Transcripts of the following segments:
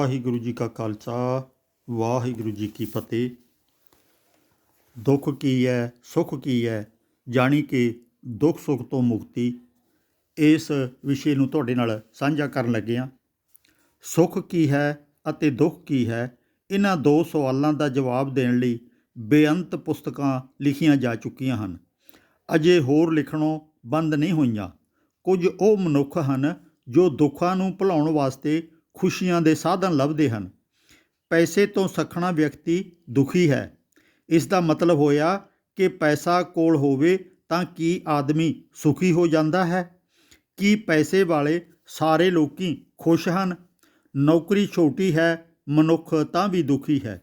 ਵਾਹਿਗੁਰੂ ਜੀ ਕਾ ਖਾਲਸਾ, ਵਾਹਿਗੁਰੂ ਜੀ ਕੀ ਫਤਿਹ। ਦੁੱਖ ਕੀ ਹੈ, ਸੁੱਖ ਕੀ ਹੈ, ਜਾਣੀ ਕਿ ਦੁੱਖ ਸੁੱਖ ਤੋਂ ਮੁਕਤੀ ਇਸ ਵਿਸ਼ੇ ਨੂੰ ਤੁਹਾਡੇ ਨਾਲ ਸਾਂਝਾ ਕਰਨ ਲੱਗੇ ਹਾਂ। ਸੁੱਖ ਕੀ ਹੈ ਅਤੇ ਦੁੱਖ ਕੀ ਹੈ, ਇਹਨਾਂ ਦੋ ਸਵਾਲਾਂ ਦਾ ਜਵਾਬ ਦੇਣ ਲਈ ਬੇਅੰਤ ਪੁਸਤਕਾਂ ਲਿਖੀਆਂ ਜਾ ਚੁੱਕੀਆਂ ਹਨ। ਅਜੇ ਹੋਰ ਲਿਖਣੋਂ ਬੰਦ ਨਹੀਂ ਹੋਈਆਂ। ਕੁਝ ਉਹ ਮਨੁੱਖ ਹਨ ਜੋ ਦੁੱਖਾਂ ਨੂੰ ਭੁਲਾਉਣ ਵਾਸਤੇ ਖੁਸ਼ੀਆਂ ਦੇ ਸਾਧਨ ਲੱਭਦੇ ਹਨ। ਪੈਸੇ ਤੋਂ ਸਖਣਾ ਵਿਅਕਤੀ ਦੁਖੀ ਹੈ। ਇਸ ਦਾ ਮਤਲਬ ਹੋਇਆ ਕਿ ਪੈਸਾ ਕੋਲ ਹੋਵੇ ਤਾਂ ਕੀ ਆਦਮੀ ਸੁਖੀ ਹੋ ਜਾਂਦਾ ਹੈ? ਕੀ ਪੈਸੇ ਵਾਲੇ ਸਾਰੇ ਲੋਕੀ ਖੁਸ਼ ਹਨ? ਨੌਕਰੀ ਛੋਟੀ ਹੈ, ਮਨੁੱਖ ਤਾਂ ਵੀ ਦੁਖੀ ਹੈ।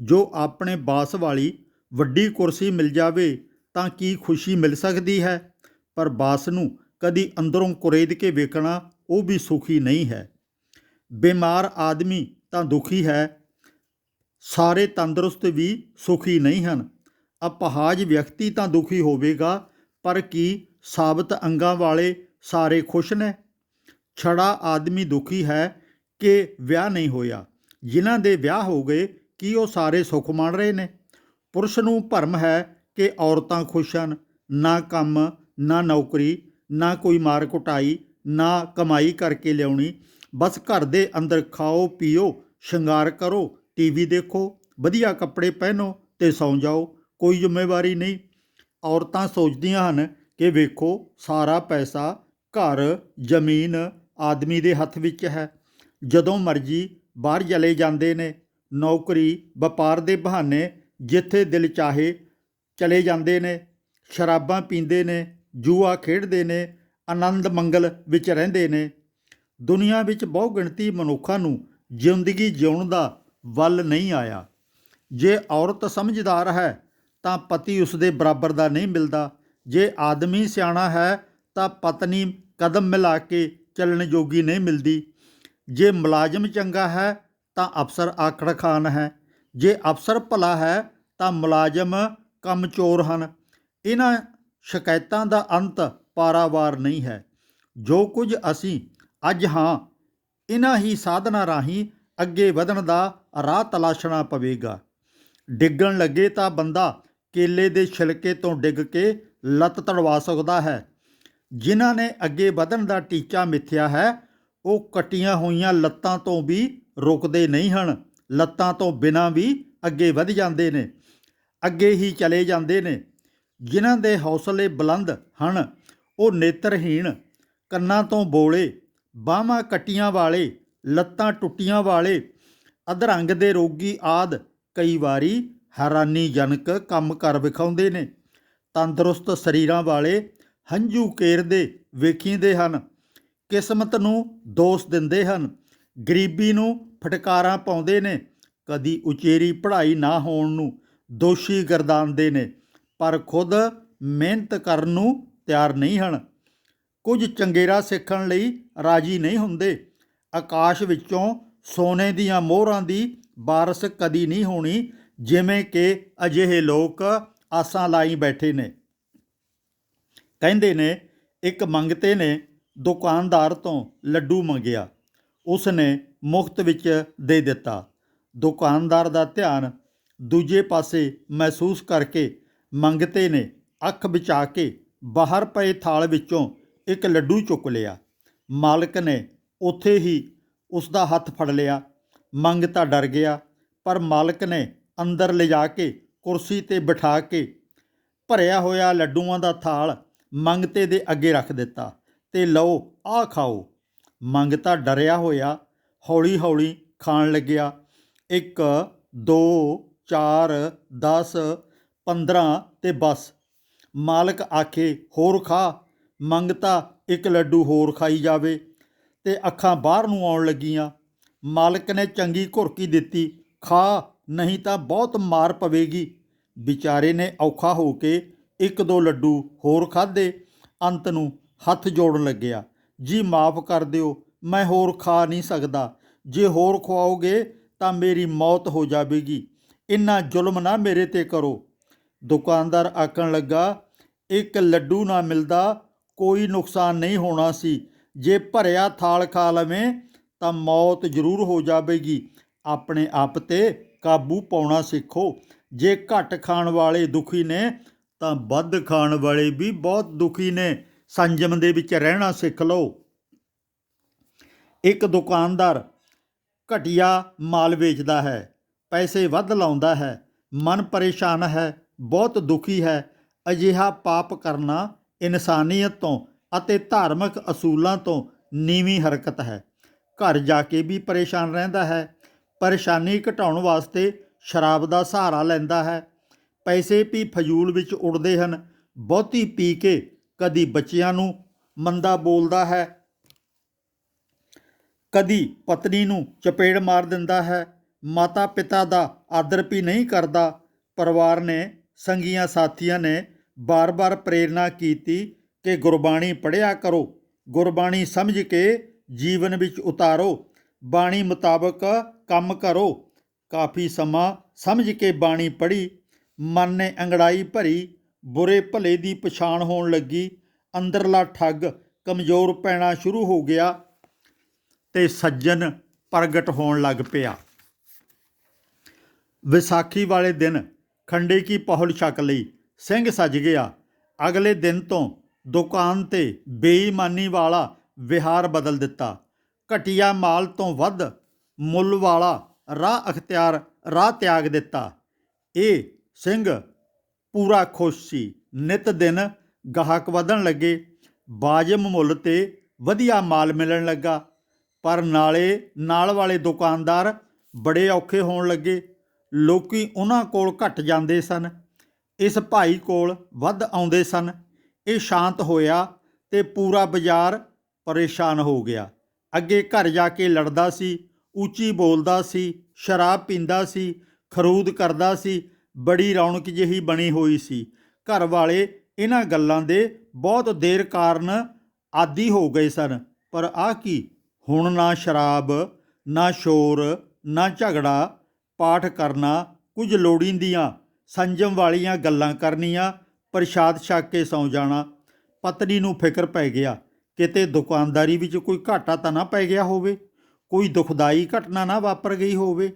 ਜੋ ਆਪਣੇ ਬਾਸ ਵਾਲੀ ਵੱਡੀ ਕੁਰਸੀ ਮਿਲ ਜਾਵੇ ਤਾਂ ਕੀ ਖੁਸ਼ੀ ਮਿਲ ਸਕਦੀ ਹੈ? ਪਰ ਬਾਸ ਨੂੰ ਕਦੀ ਅੰਦਰੋਂ ਕੁਰੇਦ ਕੇ ਵੇਖਣਾ ਉਹ ਵੀ ਸੁਖੀ ਨਹੀਂ ਹੈ। ਬਿਮਾਰ ਆਦਮੀ ਤਾਂ ਦੁਖੀ ਹੈ। ਸਾਰੇ ਤੰਦਰੁਸਤ ਵੀ ਸੁਖੀ ਨਹੀਂ ਹਨ। ਅਪਹਾਜ ਵਿਅਕਤੀ ਤਾਂ ਦੁਖੀ ਹੋਵੇਗਾ, ਪਰ ਕੀ ਸਾਬਤ ਅੰਗਾਂ ਵਾਲੇ ਸਾਰੇ ਖੁਸ਼ ਨੇ? ਛੜਾ ਆਦਮੀ ਦੁਖੀ ਹੈ ਕਿ ਵਿਆਹ ਨਹੀਂ ਹੋਇਆ। ਜਿਨ੍ਹਾਂ ਦੇ ਵਿਆਹ ਹੋ ਗਏ, ਕੀ ਉਹ ਸਾਰੇ ਸੁਖ ਮਾਣ ਰਹੇ ਨੇ? ਪੁਰਸ਼ ਨੂੰ ਭਰਮ ਹੈ ਕਿ ਔਰਤਾਂ ਖੁਸ਼ ਹਨ। ਨਾ ਕੰਮ, ਨਾ ਨੌਕਰੀ, ਨਾ ਕੋਈ ਮਾਰ ਕੁਟਾਈ, ਨਾ ਕਮਾਈ ਕਰਕੇ ਲਿਆਉਣੀ। ਬਸ ਘਰ ਦੇ ਅੰਦਰ ਖਾਓ, ਪੀਓ, ਸ਼ਿੰਗਾਰ ਕਰੋ, ਟੀਵੀ ਦੇਖੋ, ਵਧੀਆ ਕੱਪੜੇ ਪਹਿਨੋ ਤੇ ਸੌਂ ਜਾਓ, ਕੋਈ ਜ਼ਿੰਮੇਵਾਰੀ ਨਹੀਂ। ਔਰਤਾਂ ਸੋਚਦੀਆਂ ਹਨ ਕਿ ਵੇਖੋ, ਸਾਰਾ ਪੈਸਾ ਘਰ, ਜ਼ਮੀਨ ਆਦਮੀ ਦੇ ਹੱਥ ਵਿੱਚ ਹੈ। ਜਦੋਂ ਮਰਜ਼ੀ ਬਾਹਰ ਚਲੇ ਜਾਂਦੇ ਨੇ, ਨੌਕਰੀ, ਵਪਾਰ ਦੇ ਬਹਾਨੇ ਜਿੱਥੇ ਦਿਲ ਚਾਹੇ ਚਲੇ ਜਾਂਦੇ ਨੇ, ਸ਼ਰਾਬਾਂ ਪੀਂਦੇ ਨੇ, ਜੂਆ ਖੇਡਦੇ ਨੇ, ਆਨੰਦ ਮੰਗਲ ਵਿੱਚ ਰਹਿੰਦੇ ਨੇ ਦੁਨੀਆ ਵਿੱਚ ਬਹੁ ਗਿਣਤੀ ਮਨੁੱਖਾਂ ਨੂੰ ਜ਼ਿੰਦਗੀ ਜਿਉਣ ਦਾ ਵੱਲ ਨਹੀਂ ਆਇਆ। ਜੇ ਔਰਤ ਸਮਝਦਾਰ ਹੈ, ਤਾਂ ਪਤੀ ਉਸ ਦੇ ਬਰਾਬਰ ਦਾ ਨਹੀਂ ਮਿਲਦਾ। ਜੇ ਆਦਮੀ ਸਿਆਣਾ ਹੈ, ਤਾਂ ਪਤਨੀ ਕਦਮ ਮਿਲਾ ਕੇ ਚੱਲਣ ਜੋਗੀ ਨਹੀਂ ਮਿਲਦੀ। ਜੇ ਮੁਲਾਜ਼ਮ ਚੰਗਾ ਹੈ, ਤਾਂ ਅਫਸਰ ਆਖੜ ਖਾਨ ਹੈ। ਜੇ ਅਫਸਰ ਭਲਾ ਹੈ, ਤਾਂ ਮੁਲਾਜ਼ਮ ਕਮਚੋਰ ਹਨ। ਇਹਨਾਂ ਸ਼ਿਕਾਇਤਾਂ ਦਾ ਅੰਤ ਪਾਰਾਵਾਰ ਨਹੀਂ ਹੈ। ਜੋ ਕੁਝ ਅਸੀਂ ਅੱਜ ਹਾਂ ਇਹਨਾਂ ਹੀ ਸਾਧਨਾਂ ਰਾਹੀਂ ਅੱਗੇ ਵਧਣ ਦਾ ਰਾਹ ਤਲਾਸ਼ਣਾ ਪਵੇਗਾ। ਡਿੱਗਣ ਲੱਗੇ ਤਾਂ ਬੰਦਾ ਕੇਲੇ ਦੇ ਛਿਲਕੇ ਤੋਂ ਡਿੱਗ ਕੇ ਲੱਤ ਤੜਵਾ ਸਕਦਾ ਹੈ। ਜਿਨ੍ਹਾਂ ਨੇ ਅੱਗੇ ਵਧਣ ਦਾ ਟੀਚਾ ਮਿੱਥਿਆ ਹੈ, ਉਹ ਕਟੀਆਂ ਹੋਈਆਂ ਲੱਤਾਂ ਤੋਂ ਵੀ ਰੁਕਦੇ ਨਹੀਂ ਹਨ। ਲੱਤਾਂ ਤੋਂ ਬਿਨਾਂ ਵੀ ਅੱਗੇ ਵਧ ਜਾਂਦੇ ਨੇ, ਅੱਗੇ ਹੀ ਚਲੇ ਜਾਂਦੇ ਨੇ। ਜਿਨ੍ਹਾਂ ਦੇ ਹੌਸਲੇ ਬੁਲੰਦ ਹਨ, ਉਹ ਨੇਤਰਹੀਣ, ਕੰਨਾਂ ਤੋਂ ਬੋਲੇ ਬਾਹਾਂ ਕੱਟੀਆਂ ਵਾਲੇ, ਲੱਤਾਂ ਟੁੱਟੀਆਂ ਵਾਲੇ, ਅਧਰੰਗ ਦੇ ਰੋਗੀ ਆਦ ਕਈ ਵਾਰੀ ਹੈਰਾਨੀਜਨਕ ਕੰਮ ਕਰ ਵਿਖਾਉਂਦੇ ਨੇ। ਤੰਦਰੁਸਤ ਸਰੀਰਾਂ ਵਾਲੇ ਹੰਝੂ ਕੇਰਦੇ ਵੇਖੀਂਦੇ ਹਨ। ਕਿਸਮਤ ਨੂੰ ਦੋਸ਼ ਦਿੰਦੇ ਹਨ। ਗਰੀਬੀ ਨੂੰ ਫਟਕਾਰਾਂ ਪਾਉਂਦੇ ਨੇ। ਕਦੀ ਉਚੇਰੀ ਪੜ੍ਹਾਈ ਨਾ ਹੋਣ ਨੂੰ ਦੋਸ਼ੀ ਗਰਦਾਨਦੇ ਨੇ। ਪਰ ਖੁਦ ਮਿਹਨਤ ਕਰਨ ਨੂੰ ਤਿਆਰ ਨਹੀਂ ਹਨ। ਕੁਝ ਚੰਗੇਰਾ ਸਿੱਖਣ ਲਈ ਰਾਜੀ ਨਹੀਂ ਹੁੰਦੇ। ਆਕਾਸ਼ ਵਿੱਚੋਂ ਸੋਨੇ ਦੀਆਂ ਮੋਹਰਾਂ ਦੀ ਬਾਰਸ ਕਦੀ ਨਹੀਂ ਹੋਣੀ, ਜਿਵੇਂ ਕਿ ਅਜਿਹੇ ਲੋਕ ਆਸਾਂ ਲਾਈ ਬੈਠੇ ਨੇ। ਕਹਿੰਦੇ ਨੇ, ਇੱਕ ਮੰਗਤੇ ਨੇ ਦੁਕਾਨਦਾਰ ਤੋਂ ਲੱਡੂ ਮੰਗਿਆ। ਉਸ ਨੇ ਮੁਫਤ ਵਿੱਚ ਦੇ ਦਿੱਤਾ। ਦੁਕਾਨਦਾਰ ਦਾ ਧਿਆਨ ਦੂਜੇ ਪਾਸੇ ਮਹਿਸੂਸ ਕਰਕੇ ਮੰਗਤੇ ਨੇ ਅੱਖ ਬਚਾ ਕੇ ਬਾਹਰ ਪਏ ਥਾਲ ਵਿੱਚੋਂ ਇੱਕ ਲੱਡੂ ਚੁੱਕ ਲਿਆ। ਮਾਲਕ ਨੇ ਉੱਥੇ ਹੀ ਉਸ ਦਾ ਹੱਥ ਫੜ ਲਿਆ। ਮੰਗ ਤਾਂ ਡਰ ਗਿਆ, ਪਰ ਮਾਲਕ ਨੇ ਅੰਦਰ ਲਿਜਾ ਕੇ ਕੁਰਸੀ ਤੇ ਬਿਠਾ ਕੇ ਭਰਿਆ ਹੋਇਆ ਲੱਡੂਆਂ ਦਾ ਥਾਲ ਮੰਗਤੇ ਦੇ ਅੱਗੇ ਰੱਖ ਦਿੱਤਾ ਤੇ ਲਓ, ਆਹ ਖਾਓ। ਮੰਗਤਾ ਡਰਿਆ ਹੋਇਆ ਹੌਲੀ-ਹੌਲੀ ਖਾਣ ਲੱਗਿਆ। 1 2 4 10 15 ਤੇ ਬਸ। ਮਾਲਕ ਆਖੇ, ਹੋਰ ਖਾ। ਮੰਗਤਾ ਇੱਕ ਲੱਡੂ ਹੋਰ ਖਾਈ ਜਾਵੇ। ਤੇ ਅੱਖਾਂ ਬਾਹਰ ਨੂੰ ਆਉਣ ਲੱਗੀਆਂ। ਮਾਲਕ ਨੇ ਚੰਗੀ ਘੁਰਕੀ ਦਿੱਤੀ। ਖਾ, ਨਹੀਂ ਤਾਂ ਬਹੁਤ ਮਾਰ ਪਵੇਗੀ। ਵਿਚਾਰੇ ਨੇ ਔਖਾ ਹੋ ਕੇ ਇੱਕ ਦੋ ਲੱਡੂ ਹੋਰ ਖਾਦੇ ਅੰਤ ਨੂੰ ਹੱਥ ਜੋੜਨ ਲੱਗਿਆ। ਜੀ ਮਾਫ ਕਰ ਦਿਓ, ਮੈਂ ਹੋਰ ਖਾ ਨਹੀਂ ਸਕਦਾ। ਜੇ ਹੋਰ ਖਵਾਓਗੇ ਤਾਂ ਮੇਰੀ ਮੌਤ ਹੋ ਜਾਵੇਗੀ। ਇੰਨਾ ਜ਼ੁਲਮ ਨਾ ਮੇਰੇ ਤੇ ਕਰੋ। ਦੁਕਾਨਦਾਰ ਆਖਣ ਲੱਗਾ, ਇੱਕ ਲੱਡੂ ਨਾ ਮਿਲਦਾ ਕੋਈ ਨੁਕਸਾਨ ਨਹੀਂ ਹੋਣਾ ਸੀ। ਜੇ ਭਰਿਆ ਥਾਲ ਖਾ ਲਵੇਂ ਤਾਂ ਮੌਤ ਜ਼ਰੂਰ ਹੋ ਜਾਵੇਗੀ। ਆਪਣੇ ਆਪ ਤੇ ਕਾਬੂ ਪਾਉਣਾ ਸਿੱਖੋ। ਜੇ ਘੱਟ ਖਾਣ ਵਾਲੇ ਦੁਖੀ ਨੇ ਤਾਂ ਵੱਧ ਖਾਣ ਵਾਲੇ ਵੀ ਬਹੁਤ ਦੁਖੀ ਨੇ। ਸੰਜਮ ਦੇ ਵਿੱਚ ਰਹਿਣਾ ਸਿੱਖ ਲਓ। ਇੱਕ ਦੁਕਾਨਦਾਰ ਘਟੀਆ ਮਾਲ ਵੇਚਦਾ ਹੈ, ਪੈਸੇ ਵੱਧ ਲਾਉਂਦਾ ਹੈ, ਮਨ ਪਰੇਸ਼ਾਨ ਹੈ, ਬਹੁਤ ਦੁਖੀ ਹੈ, ਅਜਿਹਾ ਪਾਪ ਕਰਨਾ ਇਨਸਾਨੀਅਤ ਤੋਂ ਅਤੇ ਧਾਰਮਿਕ ਅਸੂਲਾਂ ਤੋਂ ਨੀਵੀਂ ਹਰਕਤ ਹੈ। ਘਰ ਜਾ ਕੇ ਵੀ ਪਰੇਸ਼ਾਨ ਰਹਿੰਦਾ ਹੈ। ਪਰੇਸ਼ਾਨੀ ਘਟਾਉਣ ਵਾਸਤੇ ਸ਼ਰਾਬ ਦਾ ਸਹਾਰਾ ਲੈਂਦਾ ਹੈ। ਪੈਸੇ ਵੀ ਫਜ਼ੂਲ ਵਿੱਚ ਉੜਦੇ ਹਨ। ਬਹੁਤੀ ਪੀ ਕੇ ਕਦੀ ਬੱਚਿਆਂ ਨੂੰ ਮੰਦਾ ਬੋਲਦਾ ਹੈ। ਕਦੀ ਪਤਨੀ ਨੂੰ ਚਪੇੜ ਮਾਰ ਦਿੰਦਾ ਹੈ। ਮਾਤਾ ਪਿਤਾ ਦਾ ਆਦਰ ਵੀ ਨਹੀਂ ਕਰਦਾ। ਪਰਿਵਾਰ ਨੇ, ਸੰਗੀਆਂ ਸਾਥੀਆਂ ਨੇ ਬਾਰ-ਬਾਰ ਪ੍ਰੇਰਣਾ ਕੀਤੀ ਕਿ ਗੁਰਬਾਣੀ ਪੜ੍ਹਿਆ ਕਰੋ, ਗੁਰਬਾਣੀ ਸਮਝ ਕੇ ਜੀਵਨ ਵਿੱਚ ਉਤਾਰੋ, ਬਾਣੀ ਮੁਤਾਬਕ ਕੰਮ ਕਰੋ। ਕਾਫੀ ਸਮਾਂ ਸਮਝ ਕੇ ਬਾਣੀ ਪੜ੍ਹੀ, ਮਨ ਨੇ ਅੰਗੜਾਈ ਭਰੀ, ਬੁਰੇ ਭਲੇ ਦੀ ਪਛਾਣ ਹੋਣ ਲੱਗੀ, ਅੰਦਰਲਾ ਠੱਗ ਕਮਜ਼ੋਰ ਪੈਣਾ ਸ਼ੁਰੂ ਹੋ ਗਿਆ ਤੇ ਸੱਜਣ ਪ੍ਰਗਟ ਹੋਣ ਲੱਗ ਪਿਆ। ਵਿਸਾਖੀ ਵਾਲੇ ਦਿਨ ਖੰਡੇ ਕੀ ਪਹੁਲ ਛਕ ਲਈ ਸਿੰਘ ਸੱਜ ਗਿਆ। ਅਗਲੇ ਦਿਨ ਤੋਂ ਦੁਕਾਨ ਤੇ ਬੇਈਮਾਨੀ ਵਾਲਾ ਵਿਹਾਰ ਬਦਲ ਦਿੱਤਾ। ਘਟੀਆ ਮਾਲ ਤੋਂ ਵੱਧ ਮੁੱਲ ਵਾਲਾ ਰਾਹ ਅਖਤਿਆਰ ਰਾਹ ਤਿਆਗ ਦਿੱਤਾ। ਇਹ ਸਿੰਘ ਪੂਰਾ ਖੁਸ਼ ਸੀ। ਨਿਤ ਦਿਨ ਗਾਹਕ ਵਧਣ ਲੱਗੇ। ਬਾਜਮ ਮੁੱਲ ਤੇ ਵਧੀਆ ਮਾਲ ਮਿਲਣ ਲੱਗਾ। ਪਰ ਨਾਲੇ ਨਾਲ ਵਾਲੇ ਦੁਕਾਨਦਾਰ ਬੜੇ ਔਖੇ ਹੋਣ ਲੱਗੇ। ਲੋਕੀ ਉਹਨਾਂ ਕੋਲ ਘਟ ਜਾਂਦੇ ਸਨ। ਇਸ ਭਾਈ ਕੋਲ ਵੱਧ ਆਉਂਦੇ ਸਨ। ਇਹ ਸ਼ਾਂਤ ਹੋਇਆ ਤੇ ਪੂਰਾ ਬਾਜ਼ਾਰ ਪਰੇਸ਼ਾਨ ਹੋ ਗਿਆ। ਅੱਗੇ ਘਰ ਜਾ ਕੇ ਲੜਦਾ ਸੀ, ਉੱਚੀ ਬੋਲਦਾ ਸੀ, ਸ਼ਰਾਬ ਪੀਂਦਾ ਸੀ, ਖਰੂਦ ਕਰਦਾ ਸੀ, ਬੜੀ ਰੌਣਕ ਜਿਹੀ ਬਣੀ ਹੋਈ ਸੀ। ਘਰ ਵਾਲੇ ਇਹਨਾਂ ਗੱਲਾਂ ਦੇ ਬਹੁਤ ਦੇਰ ਕਾਰਨ ਆਦੀ ਹੋ ਗਏ ਸਨ। ਪਰ ਆ ਕੀ? ਹੁਣ ਨਾ ਸ਼ਰਾਬ, ਨਾ ਸ਼ੋਰ, ਨਾ ਝਗੜਾ, ਪਾਠ ਕਰਨਾ ਕੁਝ ਲੋੜੀਂਦੀਆਂ ਸੰਜਮ ਵਾਲੀਆਂ ਗੱਲਾਂ ਕਰਨੀਆਂ, ਪ੍ਰਸ਼ਾਦ ਛਕ ਕੇ ਸੌਂ ਜਾਣਾ। ਪਤਨੀ ਨੂੰ ਫਿਕਰ ਪੈ ਗਿਆ, ਕਿਤੇ ਦੁਕਾਨਦਾਰੀ ਵਿੱਚ ਕੋਈ ਘਾਟਾ ਤਾਂ ਨਾ ਪੈ ਗਿਆ ਹੋਵੇ, ਕੋਈ ਦੁਖਦਾਈ ਘਟਨਾ ਨਾ ਵਾਪਰ ਗਈ ਹੋਵੇ।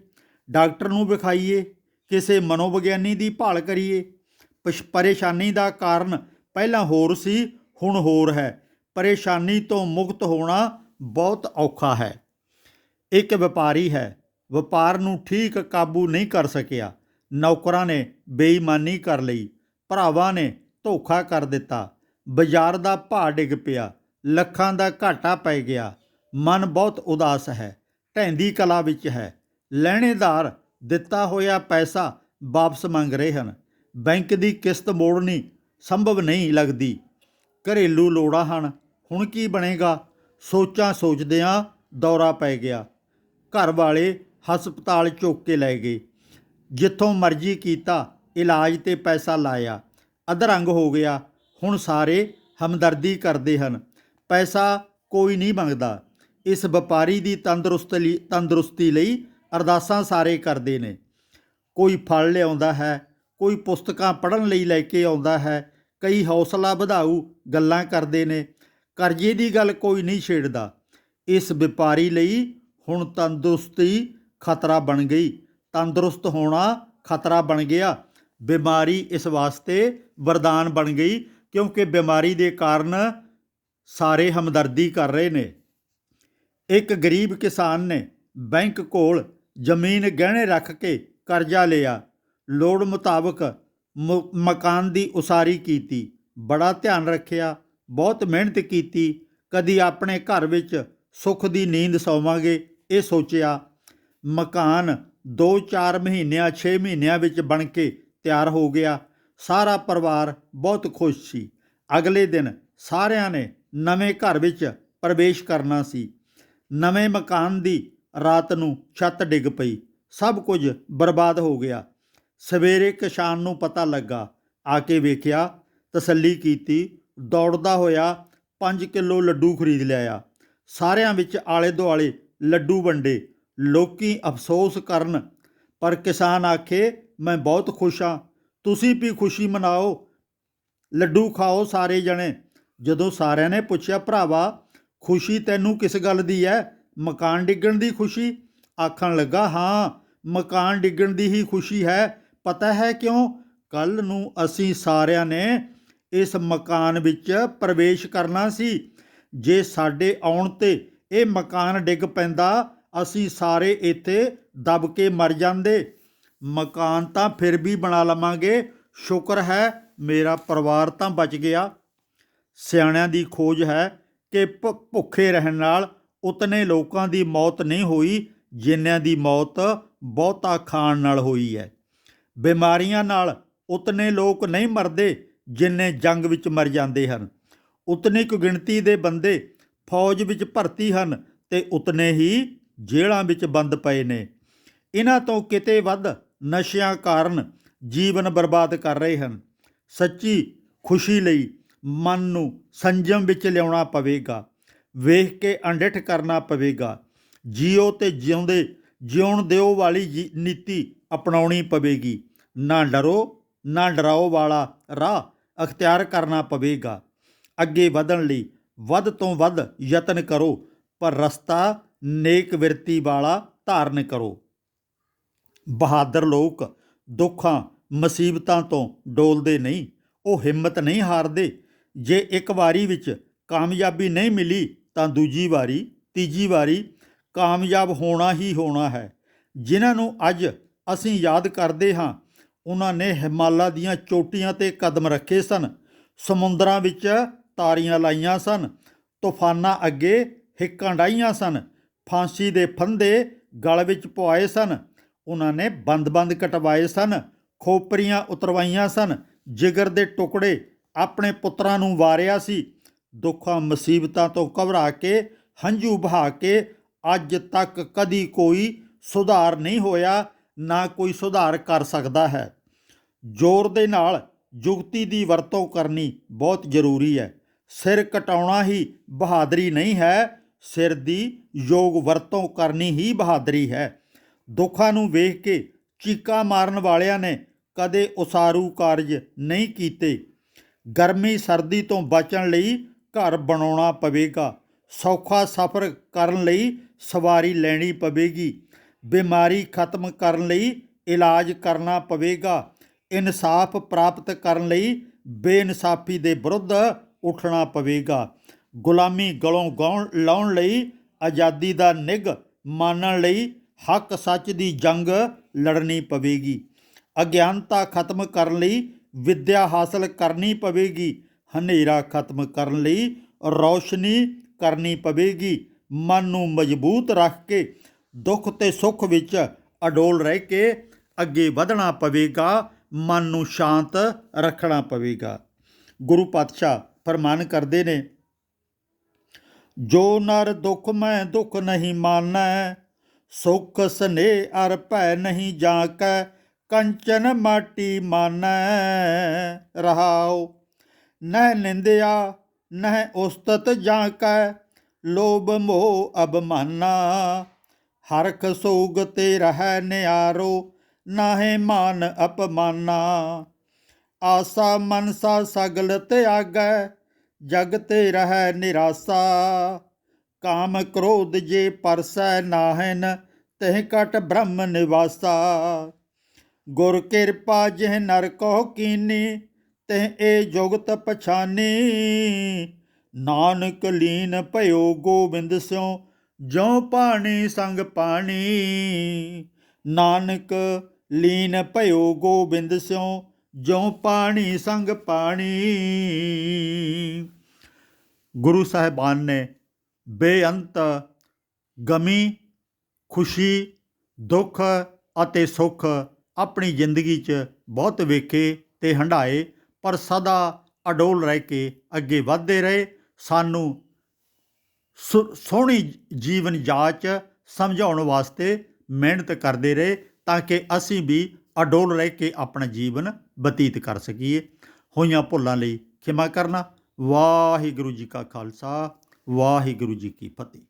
ਡਾਕਟਰ ਨੂੰ ਵਿਖਾਈਏ, ਕਿਸੇ ਮਨੋਵਿਗਿਆਨੀ ਦੀ ਭਾਲ ਕਰੀਏ। ਪਸ਼- ਪਰੇਸ਼ਾਨੀ ਦਾ ਕਾਰਨ ਪਹਿਲਾਂ ਹੋਰ ਸੀ, ਹੁਣ ਹੋਰ ਹੈ। ਪਰੇਸ਼ਾਨੀ ਤੋਂ ਮੁਕਤ ਹੋਣਾ ਬਹੁਤ ਔਖਾ ਹੈ। ਇੱਕ ਵਪਾਰੀ ਹੈ, ਵਪਾਰ ਨੂੰ ਠੀਕ ਕਾਬੂ ਨਹੀਂ ਕਰ ਸਕਿਆ। ਨੌਕਰਾਂ ਨੇ ਬੇਈਮਾਨੀ ਕਰ ਲਈ, ਭਰਾਵਾਂ ਨੇ ਧੋਖਾ ਕਰ ਦਿੱਤਾ। ਬਾਜ਼ਾਰ ਦਾ ਭਾਅ ਡਿੱਗ ਪਿਆ, ਲੱਖਾਂ ਦਾ ਘਾਟਾ ਪੈ ਗਿਆ। ਮਨ ਬਹੁਤ ਉਦਾਸ ਹੈ ਢੈਂਦੀ ਕਲਾ ਵਿੱਚ ਹੈ। ਲੈਣੇਦਾਰ ਦਿੱਤਾ ਹੋਇਆ ਪੈਸਾ ਵਾਪਸ ਮੰਗ ਰਹੇ ਹਨ। ਬੈਂਕ ਦੀ ਕਿਸ਼ਤ ਮੋੜਨੀ ਸੰਭਵ ਨਹੀਂ ਲੱਗਦੀ। ਘਰੇਲੂ ਲੋੜਾਂ ਹਨ, ਹੁਣ ਕੀ ਬਣੇਗਾ? ਸੋਚਾਂ ਸੋਚਦਿਆਂ ਦੌਰਾ ਪੈ ਗਿਆ। ਘਰ ਵਾਲੇ ਹਸਪਤਾਲ ਚੁੱਕ ਕੇ ਲੈ ਗਏ। ਜਿੱਥੋਂ ਮਰਜ਼ੀ ਕੀਤਾ, ਇਲਾਜ ਤੇ ਪੈਸਾ ਲਾਇਆ। ਅਧਰੰਗ ਹੋ ਗਿਆ। ਹੁਣ ਸਾਰੇ ਹਮਦਰਦੀ ਕਰਦੇ ਹਨ। ਪੈਸਾ ਕੋਈ ਨਹੀਂ ਮੰਗਦਾ। ਇਸ ਵਪਾਰੀ ਦੀ ਤੰਦਰੁਸਤ ਲਈ, ਤੰਦਰੁਸਤੀ ਲਈ ਅਰਦਾਸਾਂ ਸਾਰੇ ਕਰਦੇ ਨੇ। ਕੋਈ ਫਲ ਲਿਆਉਂਦਾ ਹੈ, ਕੋਈ ਪੁਸਤਕਾਂ ਪੜ੍ਹਨ ਲਈ ਲੈ ਕੇ ਆਉਂਦਾ ਹੈ, ਕਈ ਹੌਸਲਾ ਵਧਾਊ ਗੱਲਾਂ ਕਰਦੇ ਨੇ। ਕਰਜ਼ੇ ਦੀ ਗੱਲ ਕੋਈ ਨਹੀਂ ਛੇੜਦਾ। ਇਸ ਵਪਾਰੀ ਲਈ ਹੁਣ ਤੰਦਰੁਸਤੀ ਖਤਰਾ ਬਣ ਗਈ। ਤੰਦਰੁਸਤ ਹੋਣਾ ਖਤਰਾ ਬਣ ਗਿਆ। ਬਿਮਾਰੀ ਇਸ ਵਾਸਤੇ ਵਰਦਾਨ ਬਣ ਗਈ ਕਿਉਂਕਿ ਬਿਮਾਰੀ ਦੇ ਕਾਰਨ ਸਾਰੇ ਹਮਦਰਦੀ ਕਰ ਰਹੇ ਨੇ। ਇੱਕ ਗਰੀਬ ਕਿਸਾਨ ਨੇ ਬੈਂਕ ਕੋਲ ਜ਼ਮੀਨ ਗਹਿਣੇ ਰੱਖ ਕੇ ਕਰਜ਼ਾ ਲਿਆ। ਲੋੜ ਮੁਤਾਬਕ ਮ- ਮਕਾਨ ਦੀ ਉਸਾਰੀ ਕੀਤੀ। ਬੜਾ ਧਿਆਨ ਰੱਖਿਆ, ਬਹੁਤ ਮਿਹਨਤ ਕੀਤੀ। ਕਦੀ ਆਪਣੇ ਘਰ ਵਿੱਚ ਸੁੱਖ ਦੀ ਨੀਂਦ ਸੌਵਾਂਗੇ, ਇਹ ਸੋਚਿਆ। ਮਕਾਨ 2-4 ਮਹੀਨਿਆਂ 6 ਮਹੀਨਿਆਂ ਵਿੱਚ ਬਣ ਕੇ ਤਿਆਰ ਹੋ ਗਿਆ। ਸਾਰਾ ਪਰਿਵਾਰ ਬਹੁਤ ਖੁਸ਼ ਸੀ। ਅਗਲੇ ਦਿਨ ਸਾਰਿਆਂ ਨੇ ਨਵੇਂ ਘਰ ਵਿੱਚ ਪ੍ਰਵੇਸ਼ ਕਰਨਾ ਸੀ। ਨਵੇਂ ਮਕਾਨ ਦੀ ਰਾਤ ਨੂੰ ਛੱਤ ਡਿੱਗ ਪਈ। ਸਭ ਕੁਝ ਬਰਬਾਦ ਹੋ ਗਿਆ। ਸਵੇਰੇ ਕਿਸਾਨ ਨੂੰ ਪਤਾ ਲੱਗਾ। ਆ ਕੇ ਵੇਖਿਆ, ਤਸੱਲੀ ਕੀਤੀ, ਦੌੜਦਾ ਹੋਇਆ 5 ਕਿਲੋ ਲੱਡੂ ਖਰੀਦ ਲਿਆਇਆ। ਸਾਰਿਆਂ ਵਿੱਚ ਆਲੇ ਦੁਆਲੇ ਲੱਡੂ ਵੰਡੇ। ਲੋਕੀ ਅਫਸੋਸ ਕਰਨ। ਪਰ ਕਿਸਾਨ ਆਖੇ, ਮੈਂ ਬਹੁਤ ਖੁਸ਼ ਹਾਂ। ਤੁਸੀਂ ਵੀ ਖੁਸ਼ੀ ਮਨਾਓ। ਲੱਡੂ ਖਾਓ ਸਾਰੇ ਜਣੇ। ਜਦੋਂ ਸਾਰਿਆਂ ਨੇ ਪੁੱਛਿਆ, ਭਰਾਵਾ, ਖੁਸ਼ੀ ਤੈਨੂੰ ਕਿਸ ਗੱਲ ਦੀ ਹੈ ਮਕਾਨ ਡਿੱਗਣ ਦੀ ਖੁਸ਼ੀ? ਆਖਣ ਲੱਗਾ, ਹਾਂ, ਮਕਾਨ ਡਿੱਗਣ ਦੀ ਹੀ ਖੁਸ਼ੀ ਹੈ। ਪਤਾ ਹੈ ਕਿਉਂ? ਕੱਲ ਨੂੰ ਅਸੀਂ ਸਾਰਿਆਂ ਨੇ ਇਸ ਮਕਾਨ ਵਿੱਚ ਪ੍ਰਵੇਸ਼ ਕਰਨਾ ਸੀ। ਜੇ ਸਾਡੇ ਆਉਣ ਤੇ ਇਹ ਮਕਾਨ ਡਿੱਗ ਪੈਂਦਾ ਅਸੀਂ ਸਾਰੇ ਇੱਥੇ ਦਬ ਕੇ ਮਰ ਜਾਂਦੇ। ਮਕਾਨ ਤਾਂ ਫਿਰ ਵੀ ਬਣਾ ਲਵਾਂਗੇ। ਸ਼ੁਕਰ ਹੈ ਮੇਰਾ ਪਰਿਵਾਰ ਤਾਂ ਬਚ ਗਿਆ। ਸਿਆਣਿਆਂ ਦੀ ਖੋਜ ਹੈ ਕਿ ਭੁੱਖੇ ਰਹਿਣ ਨਾਲ ਉਤਨੇ ਲੋਕਾਂ ਦੀ ਮੌਤ ਨਹੀਂ ਹੋਈ ਜਿਨ੍ਹਾਂ ਦੀ ਮੌਤ ਬਹੁਤਾ ਖਾਣ ਨਾਲ ਹੋਈ ਹੈ। ਬਿਮਾਰੀਆਂ ਨਾਲ ਉਤਨੇ ਲੋਕ ਨਹੀਂ ਮਰਦੇ ਜਿੰਨੇ ਜੰਗ ਵਿੱਚ ਮਰ ਜਾਂਦੇ ਹਨ। ਉਤਨੀ ਕੁ ਗਿਣਤੀ ਦੇ ਬੰਦੇ ਫੌਜ ਵਿੱਚ ਭਰਤੀ ਹਨ ਤੇ ਉਤਨੇ ਹੀ ਜੇਲ੍ਹਾਂ ਵਿੱਚ ਬੰਦ ਪਏ ਨੇ। ਇਹਨਾਂ ਤੋਂ ਕਿਤੇ ਵੱਧ ਨਸ਼ਿਆਂ ਕਾਰਨ ਜੀਵਨ ਬਰਬਾਦ ਕਰ ਰਹੇ ਹਨ। ਸੱਚੀ ਖੁਸ਼ੀ ਲਈ ਮਨ ਨੂੰ ਸੰਜਮ ਵਿੱਚ ਲਿਆਉਣਾ ਪਵੇਗਾ। ਵੇਖ ਕੇ ਅੰਡਿਠ ਕਰਨਾ ਪਵੇਗਾ। ਜੀਓ ਤੇ ਜਿਉਂਦੇ, ਜਿਉਣ ਦਿਓ ਵਾਲੀ ਜੀ- ਨੀਤੀ ਅਪਣਾਉਣੀ ਪਵੇਗੀ। ਨਾ ਡਰੋ, ਨਾ ਡਰਾਓ ਵਾਲਾ ਰਾਹ ਅਖਤਿਆਰ ਕਰਨਾ ਪਵੇਗਾ। ਅੱਗੇ ਵਧਣ ਲਈ ਵੱਧ ਤੋਂ ਵੱਧ ਯਤਨ ਕਰੋ, ਪਰ ਰਸਤਾ ਨੇਕ ਵਿਰਤੀ ਵਾਲਾ ਧਾਰਨ ਕਰੋ। ਬਹਾਦਰ ਲੋਕ ਦੁੱਖਾਂ, ਮੁਸੀਬਤਾਂ ਤੋਂ ਡੋਲਦੇ ਨਹੀਂ, ਉਹ ਹਿੰਮਤ ਨਹੀਂ ਹਾਰਦੇ। ਜੇ ਇੱਕ ਵਾਰੀ ਵਿੱਚ ਕਾਮਯਾਬੀ ਨਹੀਂ ਮਿਲੀ, ਤਾਂ ਦੂਜੀ ਵਾਰੀ, ਤੀਜੀ ਵਾਰੀ ਕਾਮਯਾਬ ਹੋਣਾ ਹੀ ਹੋਣਾ ਹੈ। ਜਿਨ੍ਹਾਂ ਨੂੰ ਅੱਜ ਅਸੀਂ ਯਾਦ ਕਰਦੇ ਹਾਂ, ਉਹਨਾਂ ਨੇ ਹਿਮਾਲਾ ਦੀਆਂ ਚੋਟੀਆਂ ਤੇ ਕਦਮ ਰੱਖੇ ਸਨ, ਸਮੁੰਦਰਾਂ ਵਿੱਚ ਤਾਰੀਆਂ ਲਾਈਆਂ ਸਨ, ਤੂਫਾਨਾਂ ਅੱਗੇ ਹਿੱਕਾਂ ਡਾਈਆਂ ਸਨ ਫਾਂਸੀ ਦੇ ਫੰਦੇ ਗਲ ਵਿੱਚ ਪਵਾਏ ਸਨ। ਉਹਨਾਂ ਨੇ ਬੰਦ-ਬੰਦ ਕਟਵਾਏ ਸਨ, ਖੋਪਰੀਆਂ ਉਤਰਵਾਈਆਂ ਸਨ, ਜਿਗਰ ਦੇ ਟੁਕੜੇ ਆਪਣੇ ਪੁੱਤਰਾਂ ਨੂੰ ਵਾਰਿਆ ਸੀ। ਦੁੱਖਾਂ, ਮੁਸੀਬਤਾਂ ਤੋਂ ਘਬਰਾ ਕੇ, ਹੰਝੂ ਬਹਾ ਕੇ ਅੱਜ ਤੱਕ ਕਦੀ ਕੋਈ ਸੁਧਾਰ ਨਹੀਂ ਹੋਇਆ, ਨਾ ਕੋਈ ਸੁਧਾਰ ਕਰ ਸਕਦਾ ਹੈ। ਜ਼ੋਰ ਦੇ ਨਾਲ ਜੁਗਤੀ ਦੀ ਵਰਤੋਂ ਕਰਨੀ ਬਹੁਤ ਜ਼ਰੂਰੀ ਹੈ। ਸਿਰ ਕਟਾਉਣਾ ਹੀ ਬਹਾਦਰੀ ਨਹੀਂ ਹੈ। ਸਿਰ ਦੀ ਯੋਗ ਵਰਤੋਂ ਕਰਨੀ ਹੀ ਬਹਾਦਰੀ ਹੈ। ਦੁੱਖਾਂ ਨੂੰ ਵੇਖ ਕੇ ਚੀਕਾ ਮਾਰਨ ਵਾਲਿਆਂ ਨੇ ਕਦੇ ਉਸਾਰੂ ਕਾਰਜ ਨਹੀਂ ਕੀਤੇ। ਗਰਮੀ ਸਰਦੀ ਤੋਂ ਬਚਣ ਲਈ ਘਰ ਬਣਾਉਣਾ ਪਵੇਗਾ। ਸੌਖਾ ਸਫ਼ਰ ਕਰਨ ਲਈ ਸਵਾਰੀ ਲੈਣੀ ਪਵੇਗੀ। ਬਿਮਾਰੀ ਖਤਮ ਕਰਨ ਲਈ ਇਲਾਜ ਕਰਨਾ ਪਵੇਗਾ। ਇਨਸਾਫ ਪ੍ਰਾਪਤ ਕਰਨ ਲਈ ਬੇਇਨਸਾਫੀ ਦੇ ਵਿਰੁੱਧ ਉੱਠਣਾ ਪਵੇਗਾ। ਗੁਲਾਮੀ ਗਲੋਂ ਗਾਉਣ, ਲਾਉਣ ਲਈ ਆਜ਼ਾਦੀ ਦਾ ਨਿੱਘ ਮਾਨਣ ਲਈ ਹੱਕ ਸੱਚ ਦੀ ਜੰਗ ਲੜਨੀ ਪਵੇਗੀ। ਅਗਿਆਨਤਾ ਖਤਮ ਕਰਨ ਲਈ ਵਿੱਦਿਆ ਹਾਸਲ ਕਰਨੀ ਪਵੇਗੀ। ਹਨੇਰਾ ਖਤਮ ਕਰਨ ਲਈ ਰੌਸ਼ਨੀ ਕਰਨੀ ਪਵੇਗੀ। ਮਨ ਨੂੰ ਮਜ਼ਬੂਤ ਰੱਖ ਕੇ, ਦੁੱਖ ਤੇ ਸੁੱਖ ਵਿੱਚ ਅਡੋਲ ਰਹਿ ਕੇ ਅੱਗੇ ਵਧਣਾ ਪਵੇਗਾ। ਮਨ ਨੂੰ ਸ਼ਾਂਤ ਰੱਖਣਾ ਪਵੇਗਾ। ਗੁਰੂ ਪਾਤਸ਼ਾਹ ਫਰਮਾਨ ਕਰਦੇ ਨੇ ਜੋ ਨਰ ਦੁੱਖ ਮੈਂ ਦੁੱਖ ਨਹੀਂ ਮਾਨੈ, ਸੁਖ ਸਨੇ ਅਰ ਭੈ ਨਹੀਂ ਜਾਕੈ ਕੰਚਨ ਮਾਟੀ ਮਾਨੈ। ਰਹਾਉ, ਨਹਿ ਨਿੰਦਿਆ, ਨਹਿ ਉਸਤਤ ਜਾਕੈ ਲੋਭ ਮੋਹ ਅਬਮਾਨਾ ਹਰਖ ਸੋਗ ਤੇ ਰਹਿ ਨਿਆਰੋ, ਨਾਹੇ ਮਾਨ ਅਪਮਾਨਾ ਆਸਾ ਮਨਸਾ ਸਗਲ ਤਿਆਗੈ ਜਗ ਤੇ ਰਹਿ ਨਿਰਾਸਾ, ਕਾਮ ਕ੍ਰੋਧ ਜੇ ਪਰਸੈ ਨਾਹਨ, ਤਹਿ ਕਟ ਬ੍ਰਹਮ ਨਿਵਾਸਾ। ਗੁਰ ਕਿਰਪਾ ਜਿਹ ਨਰ ਕੋ ਕੀਨੀ, ਤਹਿ ਏ ਜੁਗਤ ਪਛਾਨੀ। ਨਾਨਕ ਲੀਨ ਭਇਓ ਗੋਬਿੰਦ ਸਿਉ ਜੋ ਪਾਣੀ ਸੰਗ ਪਾਣੀ। ਨਾਨਕ ਲੀਨ ਭਇਓ ਗੋਬਿੰਦ ਸਿਉ ਜੋ ਪਾਣੀ ਸੰਗ ਪਾਣੀ। ਗੁਰੂ ਸਾਹਿਬਾਨ ਨੇ ਬੇਅੰਤ ਗਮੀ, ਖੁਸ਼ੀ, ਦੁੱਖ ਅਤੇ ਸੁੱਖ ਆਪਣੀ ਜ਼ਿੰਦਗੀ 'ਚ ਬਹੁਤ ਵੇਖੇ ਤੇ ਹੰਢਾਏ, ਪਰ ਸਦਾ ਅਡੋਲ ਰਹਿ ਕੇ ਅੱਗੇ ਵਧਦੇ ਰਹੇ। ਸਾਨੂੰ ਸੁ- ਸੋਹਣੀ ਜੀਵਨ ਜਾਚ ਸਮਝਾਉਣ ਵਾਸਤੇ ਮਿਹਨਤ ਕਰਦੇ ਰਹੇ, ਤਾਂ ਕਿ ਅਸੀਂ ਵੀ ਅਡੋਲ ਰਹਿ ਕੇ ਆਪਣਾ ਜੀਵਨ ਬਤੀਤ ਕਰ ਸਕੀਏ। ਹੋਈਆਂ ਭੁੱਲਾਂ ਲਈ ਖਿਮਾ ਕਰਨਾ। ਵਾਹਿਗੁਰੂ ਜੀ ਕਾ ਖਾਲਸਾ, ਵਾਹਿਗੁਰੂ ਜੀ ਕੀ ਫਤਿਹ।